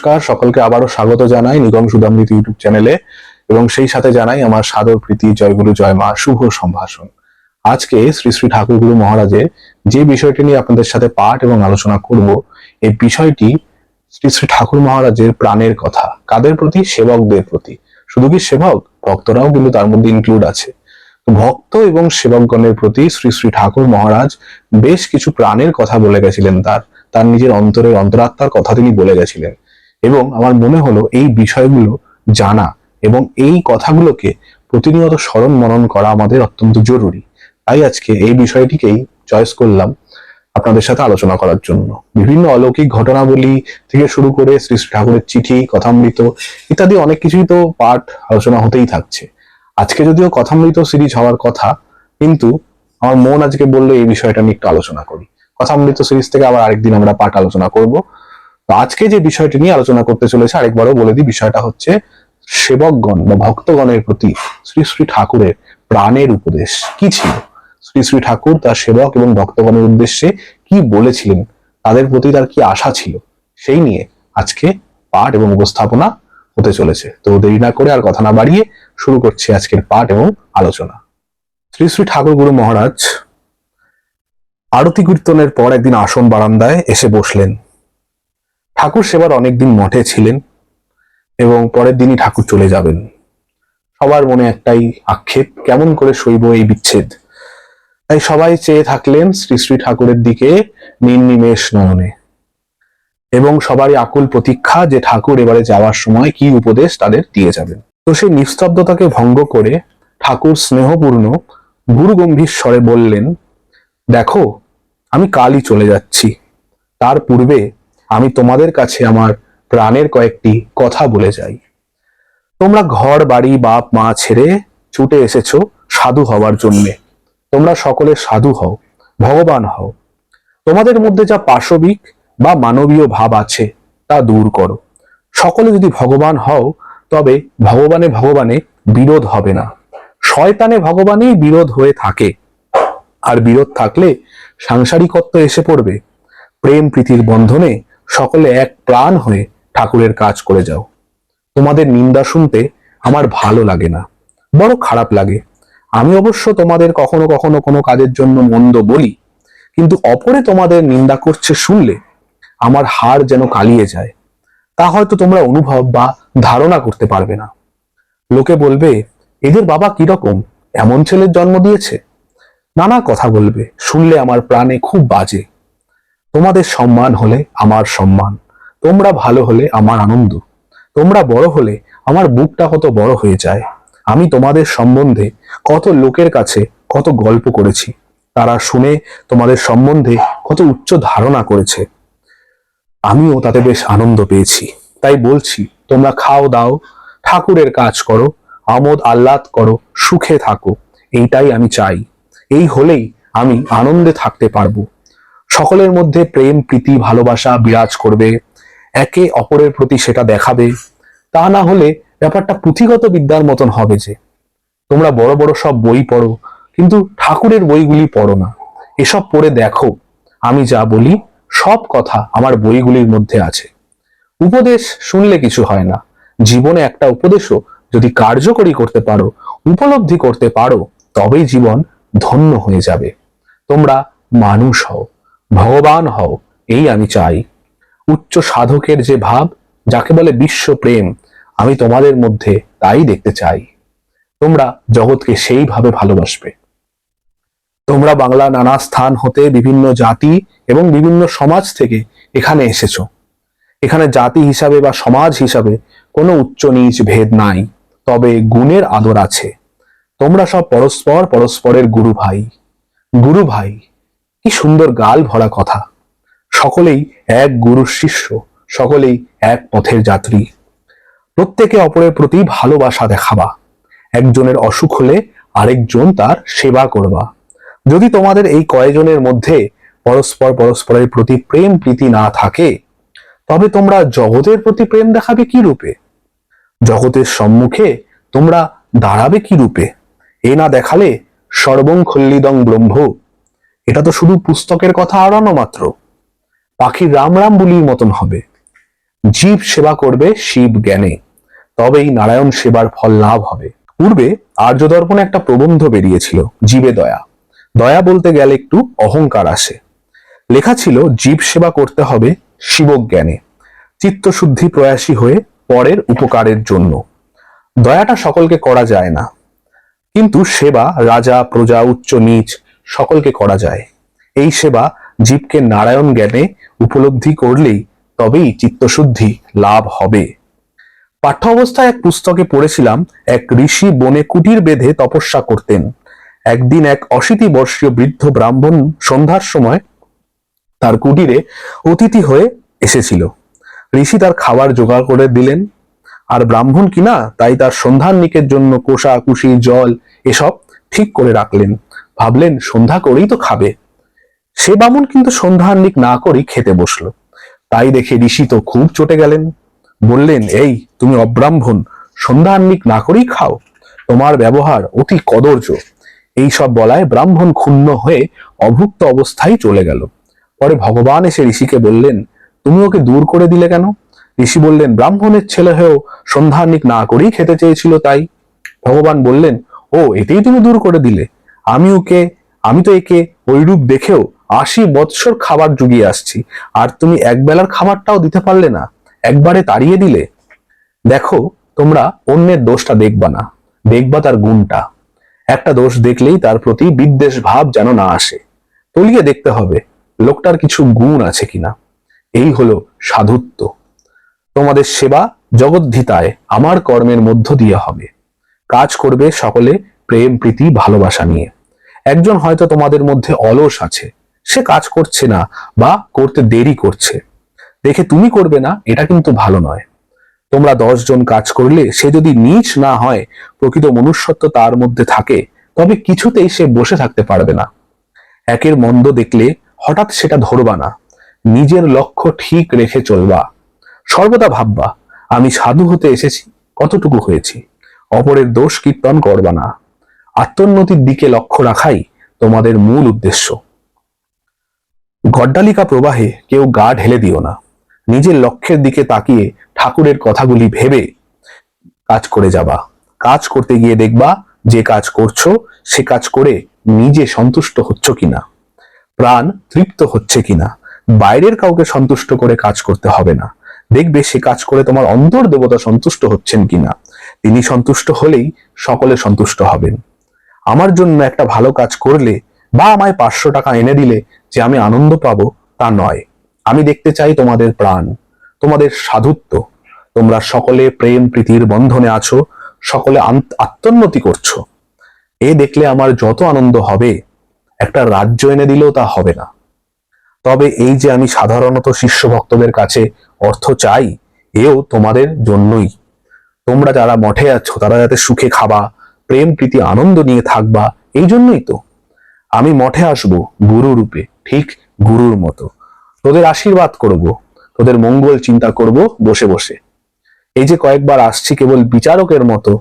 নমস্কার, সকলকে আবারও স্বাগত জানাই নিগম সুদামৃত ইউটিউব চ্যানেলে এবং সেই সাথে জানাই আমার সাদর প্রীতি, জয়গুরু, জয় মা, শুভ সম্ভাষণ। আজকে শ্রী শ্রী ঠাকুরগুরু মহারাজের যে বিষয়টি নিয়ে আপনাদের সাথে পাঠ এবং আলোচনা করব, এই বিষয়টি শ্রী শ্রী ঠাকুর মহারাজের প্রাণের কথা, কাদের প্রতি? সেবকদের প্রতি। শুধু কি সেবক? ভক্তরাও কিন্তু তার মধ্যে ইনক্লুড আছে। ভক্ত এবং সেবকগণের প্রতি শ্রী শ্রী ঠাকুর মহারাজ বেশ কিছু প্রাণের কথা বলে গেছিলেন তার। তার নিজের অন্তরের অন্তরাত্মার কথা তিনি বলে গেছিলেন। এবং আমার মনে হলো এই বিষয়গুলো জানা এবং এই কথাগুলোকে প্রতিনিয়ত স্মরণ মনন করা আমাদের অত্যন্ত জরুরি। তাই আজকে এই বিষয়টিকেই চয়েস করলাম আপনাদের সাথে আলোচনা করার জন্য। বিভিন্ন অলৌকিক ঘটনাবলী থেকে শুরু করে শ্রী শ্রী ঠাকুরের চিঠি, কথামৃত ইত্যাদি অনেক কিছুই তো পাঠ আলোচনা হতেই থাকছে। আজকে যদিও কথামৃত সিরিজ হওয়ার কথা, কিন্তু আমার মন আজকে বলল এই বিষয়টা নিয়ে একটু আলোচনা করি। কথামৃত সিরিজ থেকে আবার আরেকদিন আমরা পাঠ আলোচনা করব। তো আজকে যে বিষয়টি নিয়ে আলোচনা করতে চলেছে, আরেকবারও বলে দিই, বিষয়টা হচ্ছে সেবকগণ বা ভক্তগণের প্রতি শ্রী শ্রী ঠাকুরের প্রাণের উপদেশ কি ছিল? শ্রী শ্রী ঠাকুর তার সেবক এবং ভক্তগণের উদ্দেশ্যে কি বলেছিলেন? তাদের প্রতি তার কি আশা ছিল? সেই নিয়ে আজকে পাঠ এবং উপস্থাপনা হতে চলেছে। তো দেরি না করে আর কথা না বাড়িয়ে শুরু করছি আজকের পাঠ এবং আলোচনা। শ্রী শ্রী ঠাকুর গুরু মহারাজ, আরতি কীর্তনের পর একদিন আসন বারান্দায় এসে বসলেন। ঠাকুর সেবার অনেকদিন মঠে ছিলেন এবং পরের দিনই ঠাকুর চলে যাবেন। সবার মনে একটাই আক্ষেপ, কেমন করে সইব এই বিচ্ছেদ? তাই সবাই চেয়ে থাকলেন শ্রী শ্রী ঠাকুরের দিকে নির্নিমেষ নয়নে। এবং সবারই আকুল প্রতীক্ষা যে ঠাকুর এবারে যাওয়ার সময় কি উপদেশ তাদের দিয়ে যাবেন। তো সেই নিস্তব্ধতাকে ভঙ্গ করে ঠাকুর স্নেহপূর্ণ গুরু গম্ভীর স্বরে বললেন, দেখো, আমি কালই চলে যাচ্ছি। তার পূর্বে আমি তোমাদের কাছে আমার প্রাণের কয়েকটি কথা বলে যাই। তোমরা ঘর, বাড়ি, বাপ, মা ছেড়ে ছুটে এসেছ সাধু হওয়ার জন্যে। তোমরা সকলে সাধু হও, ভগবান হও। তোমাদের মধ্যে যা পাশবিক বা মানবীয় ভাব আছে, তা দূর করো। সকলে যদি ভগবান হও, তবে ভগবানে ভগবানে বিরোধ হবে না। শয়তানে ভগবানেই বিরোধ হয়ে থাকে। আর বিরোধ থাকলে সাংসারিকত্ব এসে পড়বে। প্রেম প্রীতির বন্ধনে সকলে এক প্রাণ হয়ে ঠাকুরের কাজ করে যাও। তোমাদের নিন্দা শুনতে আমার ভালো লাগে না, বড় খারাপ লাগে। আমি অবশ্য তোমাদের কখনো কখনো কোনো কাজের জন্য মন্দ বলি, কিন্তু অপরে তোমাদের নিন্দা করছে শুনলে আমার হাড় যেন কালিয়ে যায়। তা হয়তো তোমরা অনুভব বা ধারণা করতে পারবে না। লোকে বলবে, এদের বাবা কীরকম এমন ছেলের জন্ম দিয়েছে? নানা কথা বলবে, শুনলে আমার প্রাণে খুব বাজে। তোমাদের সম্মান হলে আমার সম্মান। তোমরা ভালো হলে আমার আনন্দ। তোমরা বড় হলে আমার বুকটা কত বড় হয়ে যায়। আমি তোমাদের সম্বন্ধে কত লোকের কাছে কত গল্প করেছি। তারা শুনে তোমাদের সম্বন্ধে কত উচ্চ ধারণা করেছে। আমিও তাতে বেশ আনন্দ পেয়েছি। তাই বলছি, তোমরা খাও দাও, ঠাকুরের কাজ করো, আমোদ আহ্লাদ করো, সুখে থাকো। এইটাই আমি চাই। এই হলেই আমি আনন্দে থাকতে পারব। সকলের মধ্যে প্রেম, প্রীতি, ভালোবাসা বিরাজ করবে। একে অপরের প্রতি সেটা দেখাবে। তা না হলে ব্যাপারটা পুঁথিগত বিদ্যার মতন হবে যে। তোমরা বড় বড় সব বই পড়ো, কিন্তু ঠাকুরের বইগুলি পড়ো না। এসব পড়ে দেখো, আমি যা বলি সব কথা আমার বইগুলির মধ্যে আছে। উপদেশ শুনলে কিছু হয় না। জীবনে একটা উপদেশও যদি কার্যকরী করতে পারো, উপলব্ধি করতে পারো, তবেই জীবন ধন্য হয়ে যাবে। তোমরা মানুষ হও। ভগবান হও, এই আমি চাই। উচ্চ সাধকের যে ভাব, যাকে বলে বিশ্ব প্রেম, আমি তোমাদের মধ্যে তাই দেখতে চাই। তোমরা জগৎকে সেইভাবে ভালোবাসবে। তোমরা বাংলা নানা স্থান হতে বিভিন্ন জাতি এবং বিভিন্ন সমাজ থেকে এখানে এসেছ। এখানে জাতি হিসাবে বা সমাজ হিসাবে কোনো উচ্চ নিচ ভেদ নাই, তবে গুণের আদর আছে। তোমরা সব পরস্পর পরস্পরের গুরু ভাই। গুরু ভাই কি সুন্দর গাল ভরা কথা। সকলেই এক গুরুর শিষ্য, সকলেই এক পথের যাত্রী। প্রত্যেকে অপরের প্রতি ভালোবাসা দেখাবা। একজনের অসুখ হলে আরেকজন তার সেবা করবা। যদি তোমাদের এই কয়েকজনের মধ্যে পরস্পর পরস্পরের প্রতি প্রেম প্রীতি না থাকে, তবে তোমরা জগতের প্রতি প্রেম দেখাবে কি রূপে? জগতের সম্মুখে তোমরা দাঁড়াবে কি রূপে? এ না দেখালে সর্বং খল্লিদং ব্রহ্ম এটা তো শুধু পুস্তকের কথা আড়ানো মাত্র। পাখির রাম রাম বলির মতন হবে। জীব সেবা করবে শিব জ্ঞানে, তবেই নারায়ণ সেবার ফল লাভ হবে। পূর্বে আর্যদর্পণে একটা প্রবন্ধ বেরিয়েছিল, জীবে দয়া। দয়া বলতে গেলে একটু অহংকার আসে। লেখা ছিল, জীব সেবা করতে হবে শিবজ্ঞানে। চিত্তশুদ্ধি প্রয়াসী হয়ে পরের উপকারের জন্য। দয়াটা সকলকে করা যায় না। কিন্তু সেবা রাজা, প্রজা উচ্চ নীচ সকলকে করা যায়। এই সেবা জীবকে নারায়ণ জ্ঞানে উপলব্ধি করলেই তবেই চিত্তশুদ্ধি লাভ হবে। পাঠ্য অবস্থায় এক পুস্তকে পড়েছিলাম, এক ঋষি বনে কুটির বেঁধে তপস্যা করতেন। একদিন এক অশীতি বর্ষীয় বৃদ্ধ ব্রাহ্মণ সন্ধ্যার সময় তার কুটিরে অতিথি হয়ে এসেছিল। ঋষি তার খাবার জোগাড় করে দিলেন। আর ব্রাহ্মণ কিনা তাই তার সন্ধ্যান্নিকের জন্য কোষা কুশি জল, এসব ঠিক করে রাখলেন। ভাবলেন সন্ধ্যা করেই তো খাবে। সে বামুন কিন্তু সন্ধ্যান্নিক না করেই খেতে বসল। তাই দেখে ঋষি তো খুব চটে গেলেন। বললেন, এই, তুমি অব্রাহ্মণ সন্ধ্যান্নিক না করেই খাও। তোমার ব্যবহার অতি কদর্য। এই সব বলায় ব্রাহ্মণ ক্ষুণ্ণ হয়ে অভুক্ত অবস্থায় চলে গেল। পরে ভগবান এসে ঋষিকে বললেন, তুমি ওকে দূর করে দিলে কেন? ঋষি বললেন, ব্রাহ্মণের ছেলে হয়েও সন্ধ্যান্নিক না করেই খেতে চেয়েছিল তাই। ভগবান বললেন, ও, এতেই তুমি দূর করে দিলে। আমি ওকে, আমি তো একে ওইরূপ দেখেও আশি বৎসর খাবার জুগিয়ে আসছি। আর তুমি একবেলার খাবারটাও দিতে পারলে না, একবারে তাড়িয়ে দিলে? দেখো, তোমরা অন্যের দোষটা দেখবা না, দেখবা তার গুণটা। একটা দোষ দেখলেই তার প্রতি বিদ্বেষ ভাব যেন না আসে। তলিয়ে দেখতে হবে, লোকটার কিছু গুণ আছে কিনা। এই হলো সাধুত্ব। তোমাদের সেবা জগদ্ধিতায় আমার কর্মের মধ্য দিয়ে হবে। কাজ করবে সকলে প্রেম, প্রীতি, ভালোবাসা নিয়ে। একজন হয়তো তোমাদের মধ্যে অলস আছে, সে কাজ করছে না বা করতে দেরি করছে। দেখে তুমি করবে না, এটা কিন্তু ভালো নয়। তোমরা জন কাজ করলে, সে যদি নিচ না হয়, প্রকৃত মনুষ্যত্ব তার মধ্যে থাকে, তবে কিছুতেই সে বসে থাকতে পারবে না। একের মন্দ দেখলে হঠাৎ সেটা ধরবা না। নিজের লক্ষ্য ঠিক রেখে চলবা। সর্বদা ভাববা, আমি সাধু হতে এসেছি, কতটুকু হয়েছি? অপরের দোষ কীর্তন করবা না। আত্মোন্নতির দিকে লক্ষ্য রাখাই তোমাদের মূল উদ্দেশ্য। গড্ডালিকা প্রবাহে কেউ গা ঢেলে দিও না। নিজের লক্ষ্যের দিকে তাকিয়ে ঠাকুরের কথাগুলি ভেবে কাজ করে যাবা। কাজ করতে গিয়ে দেখবা যে কাজ করছ, সে কাজ করে নিজে সন্তুষ্ট হচ্ছ কিনা। প্রাণ তৃপ্ত হচ্ছে কিনা। বাইরের কাউকে সন্তুষ্ট করে কাজ করতে হবে না। দেখবে সে কাজ করে তোমার অন্তর দেবতা সন্তুষ্ট হচ্ছেন কিনা। তিনি সন্তুষ্ট হলেই সকলে সন্তুষ্ট হবেন। আমার জন্য একটা ভালো কাজ করলে বা আমায় পাঁচশো টাকা এনে দিলে যে আমি আনন্দ পাবো তা নয়। আমি দেখতে চাই তোমাদের প্রাণ, তোমাদের সাধুত্ব। তোমরা সকলে প্রেম, প্রীতির বন্ধনে আছো, সকলে আত্মোন্নতি করছ। এ দেখলে আমার যত আনন্দ হবে, একটা রাজ্য এনে দিলেও তা হবে না। তবে এই যে আমি সাধারণত শিষ্য ভক্তদের কাছে অর্থ চাই, এও তোমাদের জন্যই। তোমরা যারা মঠে আছো, তারা যাতে সুখে খাবা প্রেম, প্রীতি, আনন্দ নিয়ে থাকবা, এই জন্যই তো। আমি মঠে আসব গুরু রূপে, ঠিক গুরুর মতো। তোদের আশীর্বাদ করব, তোদের মঙ্গল চিন্তা করব বসে বসে। এই যে কয়েকবার আসছি কেবল বিচারকের মতো,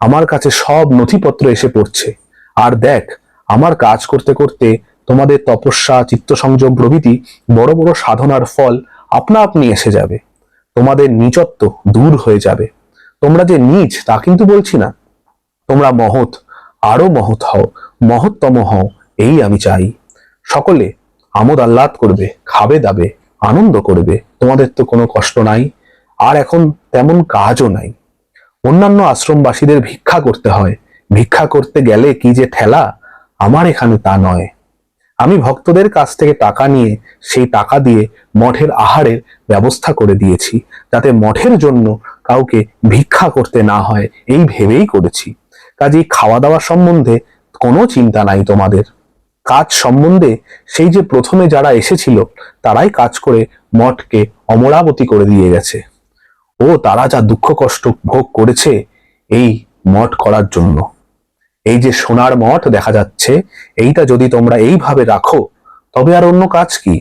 আমার কাছে সব নথিপত্র এসে পড়ছে। আর দেখ, আমার কাজ করতে করতে তোমাদের তপস্যা, চিত্তসংযম প্রভৃতি বড় বড় সাধনার ফল আপনা আপনি এসে যাবে। তোমাদের নিচত্ব দূর হয়ে যাবে। তোমরা যে নিচ, তা কিন্তু বলছি না। তোমরা মহৎ, আরও মহৎ হও, মহত্তম হও, এই আমি চাই। সকলে আমোদ আহ্লাদ করবে, খাবে দাবে, আনন্দ করবে, তোমাদের তো কোনো কষ্ট নাই, আর এখন তেমন কাজও নাই। অন্যান্য আশ্রমবাসীদের ভিক্ষা করতে হয়, ভিক্ষা করতে গেলে কি যে ঠেলা, আমার এখানে তা নয়। আমি ভক্তদের কাছ থেকে টাকা নিয়ে, সেই টাকা দিয়ে মঠের আহারের ব্যবস্থা করে দিয়েছি, যাতে মঠের জন্য কাউকে ভিক্ষা করতে না হয়, এই ভেবেই করেছি। কাজেই খাওয়া দাওয়া সম্বন্ধে কোনো চিন্তা নাই তোমাদের। কাজ সম্বন্ধে সেই যে প্রথমে যারা এসেছিল, তারাই কাজ করে মঠকে অমরাবতী করে দিয়ে গেছে। ও, তারা যা দুঃখ কষ্ট ভোগ করেছে, এই মঠ করার জন্য। এই যে সোনার মঠ দেখা যাচ্ছে, এইটা যদি তোমরা এইভাবে রাখো, তবে আর অন্য কাজ কি?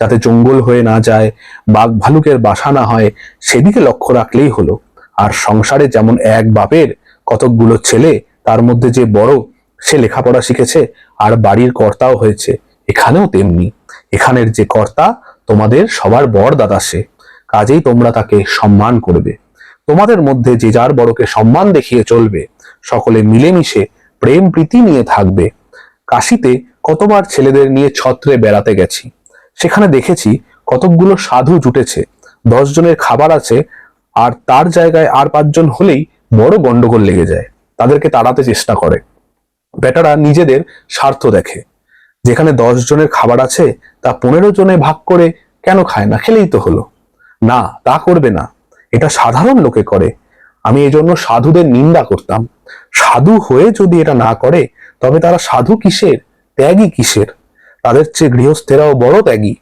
যাতে জঙ্গল হয়ে না যায়, বাঘ ভালুকের বাসা না হয়, সেদিকে লক্ষ্য রাখলেই হলো। আর সংসারে যেমন এক বাপের কতকগুলো ছেলে, তার মধ্যে যে বড়, সে লেখাপড়া শিখেছে, আর বাড়ির কর্তাও হয়েছে। এখানেও তেমনি। এখানের যে কর্তা, তোমাদের সবার বর দাদা সে। কাজেই তোমরা তাকে সম্মান করবে। তোমাদের মধ্যে যে যার বড়কে সম্মান দেখিয়ে চলবে, সকলে মিলেমিশে প্রেম প্রীতি নিয়ে থাকবে। কাশিতে কতবার ছেলেদের নিয়ে ছত্রে বেড়াতে গেছি। সেখানে দেখেছি কতকগুলো সাধু জুটেছে। দশ জনের খাবার আছে, আর তার জায়গায় আর পাঁচজন হলেই বড় গন্ডগোল লেগে যায়। তাদেরকে তাড়াতে চেষ্টা করে। বেটারা নিজেদের স্বার্থ দেখে। যেখানে দশ জনের খাবার আছে, তা পনেরো জনে ভাগ করে কেন খায় না? খেলেই তো হলো। না, তা করবে না। এটা সাধারণ লোকে করে। আমি এজন্য সাধুদের নিন্দা করতাম। সাধু হয়ে যদি এটা না করে, তবে তারা সাধু কিসের? ত্যাগী কিসের? তাদের চেয়ে গৃহস্থেরাও বড় ত্যাগী।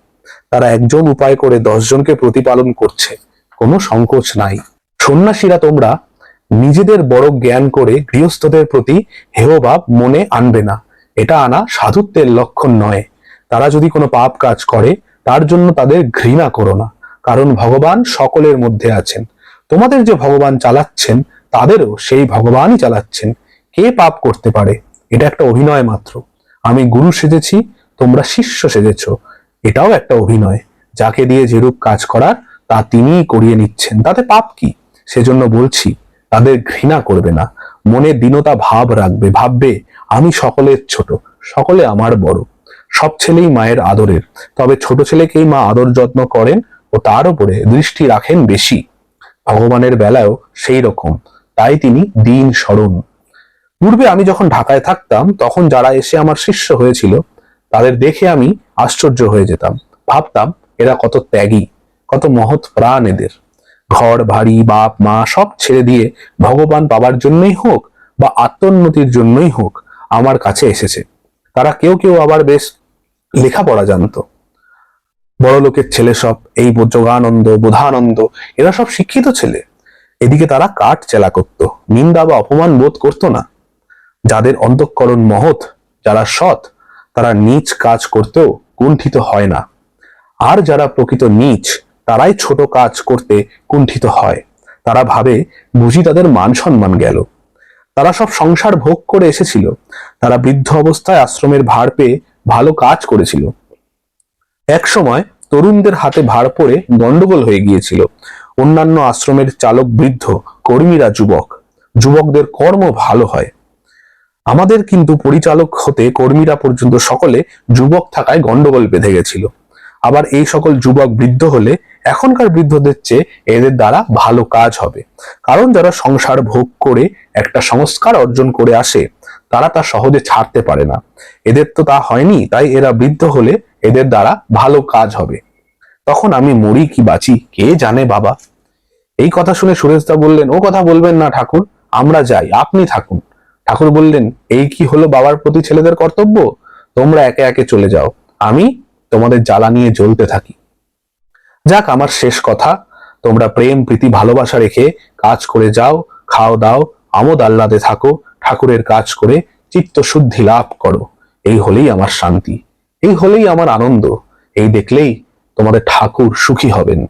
তারা একজন উপায় করে দশজনকে প্রতিপালন করছে। কোনো সংকোচ নাই। সন্ন্যাসীরা তোমরা নিজেদের বড় জ্ঞান করে গৃহস্থদের প্রতি হেয়ভাব মনে আনবে না। এটা আনা সাধুত্বের লক্ষণ নয়। তারা যদি কোনো পাপ কাজ করে, তার জন্য তাদের ঘৃণা করো না, কারণ ভগবান সকলের মধ্যে আছেন। তোমাদের যে ভগবান চালাচ্ছেন, তাদেরও সেই ভগবানই চালাচ্ছেন। কে পাপ করতে পারে? এটা একটা অভিনয় মাত্র। আমি গুরু সেজেছি, তোমরা শিষ্য সেজেছ। এটাও একটা অভিনয়। যাকে দিয়ে যেরূপ কাজ করার, তা তিনিই করিয়ে নিচ্ছেন। তাতে পাপ কি? সেজন্য বলছি তাদের ঘৃণা করবে না। মনে দীনতা ভাব রাখবে। ভাববে, আমি সকলের ছোট, সকলে আমার বড়। সব ছেলেই মায়ের আদরের। তবে ছোট ছেলেকেই মা আদর যত্ন করেন ও তার উপরে দৃষ্টি রাখেন বেশি। ভগবানের বেলায়ও সেই রকম। তাই তিনি দিন স্মরণ। পূর্বে আমি যখন ঢাকায় থাকতাম, তখন যারা এসে আমার শিষ্য হয়েছিল, তাদের দেখে আমি আশ্চর্য হয়ে যেতাম। ভাবতাম, এরা কত ত্যাগী, কত মহৎ প্রাণ এদের। ঘর, বাড়ি, বাপ, মা সব ছেড়ে দিয়ে ভগবান পাবার জন্যই হোক বা আত্মোন্নতির জন্যই হোক আমার কাছে এসেছে। তারা কেউ কেউ আবার বেশ লেখাপড়া জানতো। বড় লোকের ছেলে সব, এই যোগানন্দ, বোধানন্দ, এরা সব শিক্ষিত ছেলে। এদিকে তারা কাঠ চেলা করত, নিন্দা বা অপমান বোধ করতো না। যাদের অন্তঃকরণ মহৎ, যারা সৎ, তারা নিচ কাজ করতেও কুণ্ঠিত হয় না। আর যারা প্রকৃত নিচ তারাই ছোট কাজ করতে কুণ্ঠিত হয়। তারা ভাবে, বুঝি তাদের মান সম্মান গেল। তারা সব সংসার ভোগ করে এসেছিল। তারা বৃদ্ধ অবস্থায় আশ্রমের ভার পেয়ে ভালো কাজ করেছিল। এক সময় তরুণদের হাতে ভার পড়ে গন্ডগোল হয়ে গিয়েছিল। অন্যান্য আশ্রমের চালক বৃদ্ধ, কর্মীরা যুবক। যুবকদের কর্ম ভালো হয়। আমাদের কিন্তু পরিচালক হতে কর্মীরা পর্যন্ত সকলে যুবক থাকায় গন্ডগোল বেঁধে গেছিল। আবার এই সকল যুবক বৃদ্ধ হলে এখনকার বৃদ্ধদের চেয়ে এদের দ্বারা ভালো কাজ হবে। কারণ যারা সংসার ভোগ করে একটা সংস্কার অর্জন করে আসে, তারা তা সহজে ছাড়তে পারে না। এদের তো তা হয়নি, তাই এরা বৃদ্ধ হলে এদের দ্বারা ভালো কাজ হবে। তখন আমি মরি কি বাঁচি? কে জানে বাবা? এই কথা শুনে সুরেশদা বললেন, ও কথা বলবেন না ঠাকুর, আমরা যাই, আপনি থাকুন। ঠাকুর বললেন, এই কি হলো বাবার প্রতি ছেলেদের কর্তব্য? তোমরা একে একে চলে যাও। আমি তোমাদের জ্বালা নিয়ে জ্বলতে থাকি। যাক, আমার শেষ কথা। তোমরা প্রেম, প্রীতি, ভালোবাসা রেখে কাজ করে যাও, খাও, দাও, আমোদ আহ্লাদে থাকো, ঠাকুরের কাজ করে চিত্ত শুদ্ধি লাভ করো। এই হলেই আমার শান্তি। এই হলেই আমার আনন্দ। এই দেখলেই তোমাদের ঠাকুর সুখী হবেন।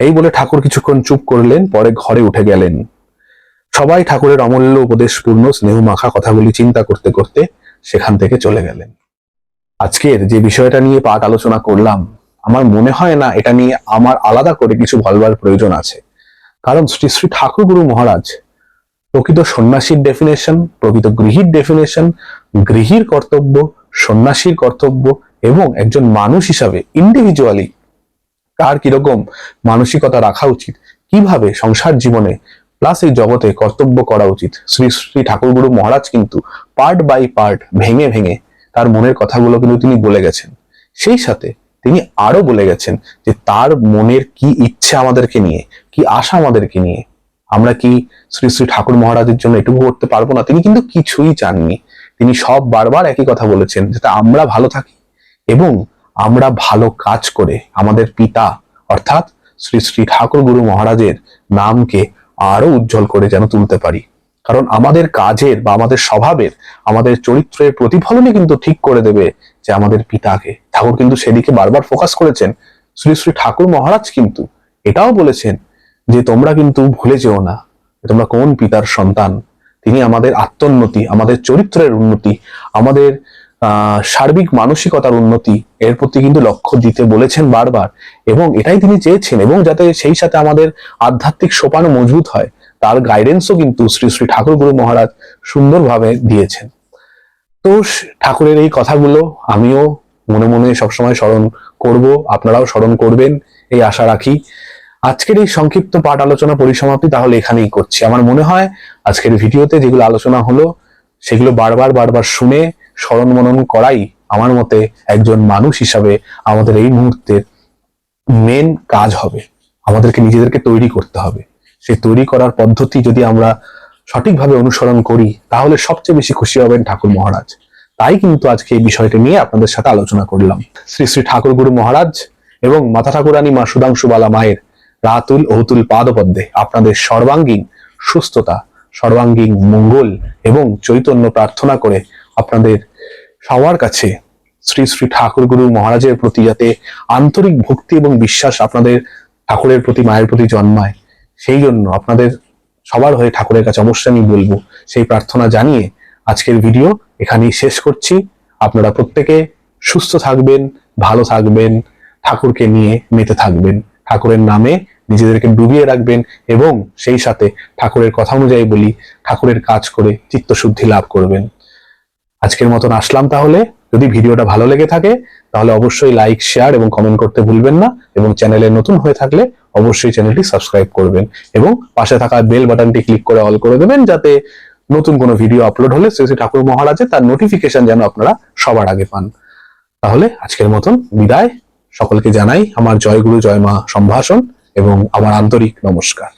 এই বলে ঠাকুর কিছুক্ষণ চুপ করলেন, পরে ঘরে উঠে গেলেন। সবাই ঠাকুরের অমূল্য, উপদেশপূর্ণ, স্নেহ মাখা কথাগুলি চিন্তা করতে করতে সেখান থেকে চলে গেলেন। আজকের যে বিষয়টা নিয়ে পাঠ আলোচনা করলাম, আমার মনে হয় না এটা নিয়ে আমার আলাদা করে কিছু বলবার প্রয়োজন আছে। কারণ শ্রী শ্রী ঠাকুর গুরু মহারাজ, প্রকৃত সন্ন্যাসীর ডেফিনেশন প্রকৃত গৃহীর ডেফিনেশন গৃহীর কর্তব্য, সন্ন্যাসীর কর্তব্য এবং একজন মানুষ হিসাবে ইন্ডিভিজুয়ালি তার কীরকম মানসিকতা রাখা উচিত, কীভাবে সংসার জীবনে প্লাস এই জগতে কর্তব্য করা উচিত, শ্রী শ্রী ঠাকুরগুরু মহারাজ কিন্তু পার্ট বাই পার্ট ভেঙে ভেঙে তার মনের কথাগুলো কিন্তু তিনি বলে গেছেন। সেই সাথে তিনি আরও বলে গেছেন যে, তার মনের কি ইচ্ছে আমাদেরকে নিয়ে, কি আশা আমাদেরকে নিয়ে, আমরা কি শ্রী শ্রী ঠাকুর মহারাজের জন্য এটুকু করতে পারব না? তিনি কিন্তু কিছুই চাননি। তিনি সব বারবার একই কথা বলেছেন যাতে আমরা ভালো থাকি এবং আমরা ভালো কাজ করে আমাদের পিতা, অর্থাৎ শ্রী শ্রী ঠাকুর গুরু মহারাজের নামকে আরও উজ্জ্বল করে যেন তুলতে পারি। কারণ আমাদের কাজের বা আমাদের স্বভাবের, আমাদের চরিত্রের প্রতিফলনই কিন্তু ঠিক করে দেবে যে আমাদের পিতাকে। ঠাকুর কিন্তু সেদিকে বারবার ফোকাস করেছেন। শ্রী শ্রী ঠাকুর মহারাজ কিন্তু এটাও বলেছেন যে, তোমরা কিন্তু ভুলে যেও না তোমরা কোন পিতার সন্তান। তিনি আমাদের আত্মোন্নতি, আমাদের চরিত্রের উন্নতি, আমাদের সার্বিক মানসিকতার উন্নতি, এর প্রতি কিন্তু লক্ষ্য দিতে বলেছেন বারবার। এবং এটাই তিনি চেয়েছেন এবং যাতে সেই সাথে আমাদের আধ্যাত্মিক সোপানও মজবুত হয়। তার গাইডেন্সও কিন্তু শ্রী শ্রী ঠাকুর গুরু মহারাজ সুন্দরভাবে দিয়েছেন। তো ঠাকুরের এই কথাগুলো আমিও মনে মনে সবসময় স্মরণ করব, আপনারাও স্মরণ করবেন, এই আশা রাখি। আজকের এই সংক্ষিপ্ত পাঠ আলোচনা পরিসমাপ্তি তাহলে এখানেই করছি। আমার মনে হয় আজকের ভিডিওতে যেগুলো আলোচনা হলো, সেগুলো বারবার বারবার শুনে স্মরণ মনন করাই আমার মতে একজন মানুষ হিসাবে আমাদের এই মুহূর্তের মেন কাজ হবে। আমাদেরকে নিজেদেরকে তৈরি করতে হবে। সেই তৈরি করার পদ্ধতি যদি আমরা সঠিকভাবে অনুসরণ করি, তাহলে সবচেয়ে বেশি খুশি হবেন ঠাকুর মহারাজ। তাই কিন্তু আজকে এই বিষয়টি নিয়ে আপনাদের সাথে আলোচনা করলাম। শ্রী শ্রী ঠাকুর গুরু মহারাজ এবং মাতা ঠাকুরানী মা সুধাংশুবালা মায়ের রাতুল অতুল পাদপদ্মে আপনাদের সর্বাঙ্গীন সুস্থতা, সর্বাঙ্গীন মঙ্গল এবং চৈতন্য প্রার্থনা করে আপনাদের সবার কাছে শ্রী শ্রী ঠাকুর গুরু মহারাজের প্রতি যাতে আন্তরিক ভক্তি এবং বিশ্বাস আপনাদের ঠাকুরের প্রতি, মায়ের প্রতি জন্মায়। সেই জন্য আপনাদের সবার হয়ে ঠাকুরের কাছে অবশ্যই আমি বলব, সেই প্রার্থনা জানিয়ে আজকের ভিডিও এখানেই শেষ করছি। আপনারা প্রত্যেকে সুস্থ থাকবেন, ভালো থাকবেন, ঠাকুরকে নিয়ে মেতে থাকবেন, ঠাকুরের নামে নিজেদেরকে ডুবিয়ে রাখবেন এবং সেই সাথে ঠাকুরের কথা অনুযায়ী বলি, ঠাকুরের কাজ করে চিত্তশুদ্ধি লাভ করবেন। আজকের মতন আসলাম তাহলে। যদি ভিডিওটা ভালো লেগে থাকে, তাহলে অবশ্যই লাইক শেয়ার এবং কমেন্ট করতে ভুলবেন না এবং চ্যানেলে নতুন হয়ে থাকলে অবশ্যই চ্যানেলটি সাবস্ক্রাইব করবেন এবং পাশে থাকা বেল বাটনটি ক্লিক করে অল করে দেবেন যাতে নতুন কোনো ভিডিও আপলোড হলে শ্রী শ্রী ঠাকুর মহারাজের তার নোটিফিকেশন যেন আপনারা সবার আগে পান। তাহলে আজকের মতন বিদায়। সকলকে জানাই আমার জয়গুরু জয় মা সম্ভাষণ এবং আমার আন্তরিক নমস্কার।